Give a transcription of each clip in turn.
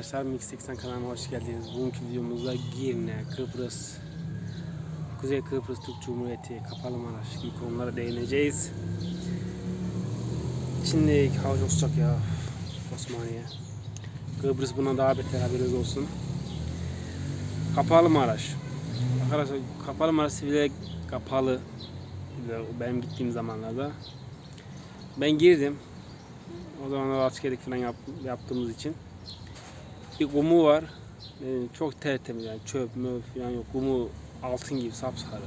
arkadaşlar Mix 80 kanalıma hoş geldiniz. Bugünkü videomuzda Girne, Kıbrıs, Kuzey Kıbrıs Türk Cumhuriyeti, Kapalı Maraş gibi konulara değineceğiz. Şimdi hava çok sıcak ya Osmaniye. Kıbrıs buna daha beter haberiniz olsun. Kapalı Maraş. Arkadaşlar Kapalı Maraş bile kapalı. Benim gittiğim zamanlarda. Ben girdim. O zamanlar askerlik falan yap, yaptığımız için. Bir kumu var. Yani çok tertemiz yani çöp mö falan yok. Kumu altın gibi sapsarı.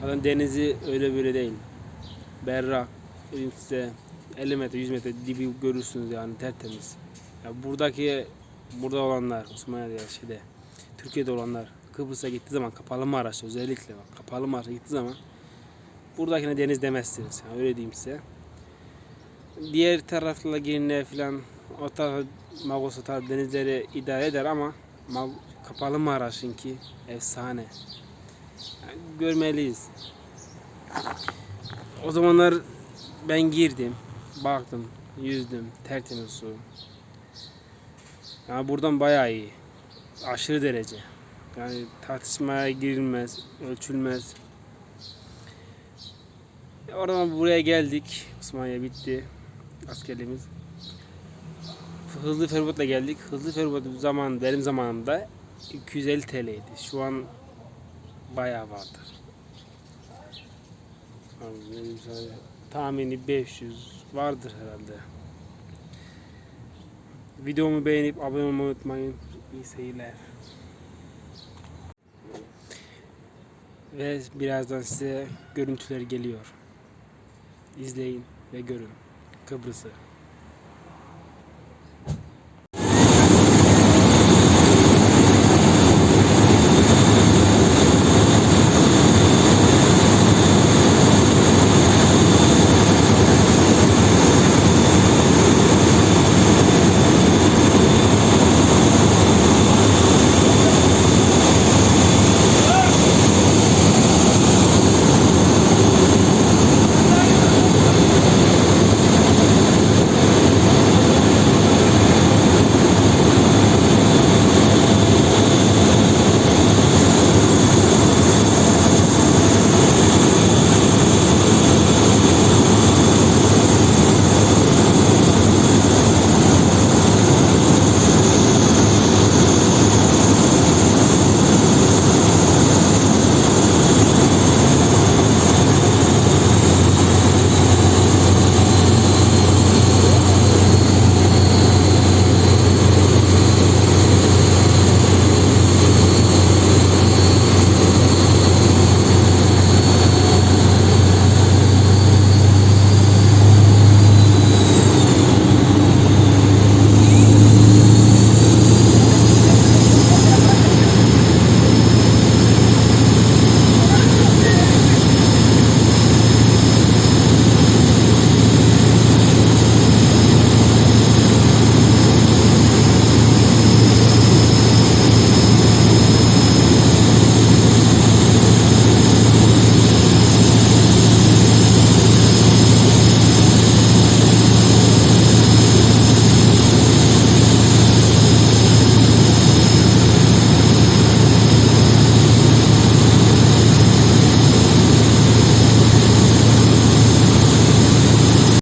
Zaten denizi öyle böyle değil. Berrak. Size 50 metre 100 metre dibi görürsünüz yani tertemiz. Ya buradaki burada olanlar Osmaniye'de ya şeyde Türkiye'de olanlar Kıbrıs'a gittiği zaman kapalı Maraş özellikle bak kapalı Maraş'a gittiği zaman buradakine deniz demezsiniz. Yani öyle diyeyim size diğer tarafla Girne falan o taraf Magos o taraf denizleri idare eder ama kapalı Maraş'ınki efsane. Yani görmeliyiz. O zamanlar ben girdim, baktım, yüzdüm, tertemiz su. Yani buradan bayağı iyi. Aşırı derece. Yani tartışmaya girilmez, ölçülmez. Oradan buraya geldik. Osmaniye bitti askerliğimiz. Hızlı feribotla geldik. Hızlı feribot zaman benim zamanımda 250 TL'ydi. Şu an bayağı vardır. Tahmini 500 vardır herhalde. Videomu beğenip abone olmayı unutmayın. İyi seyirler. Ve birazdan size görüntüler geliyor. İzleyin ve görün. Kıbrıs'ı.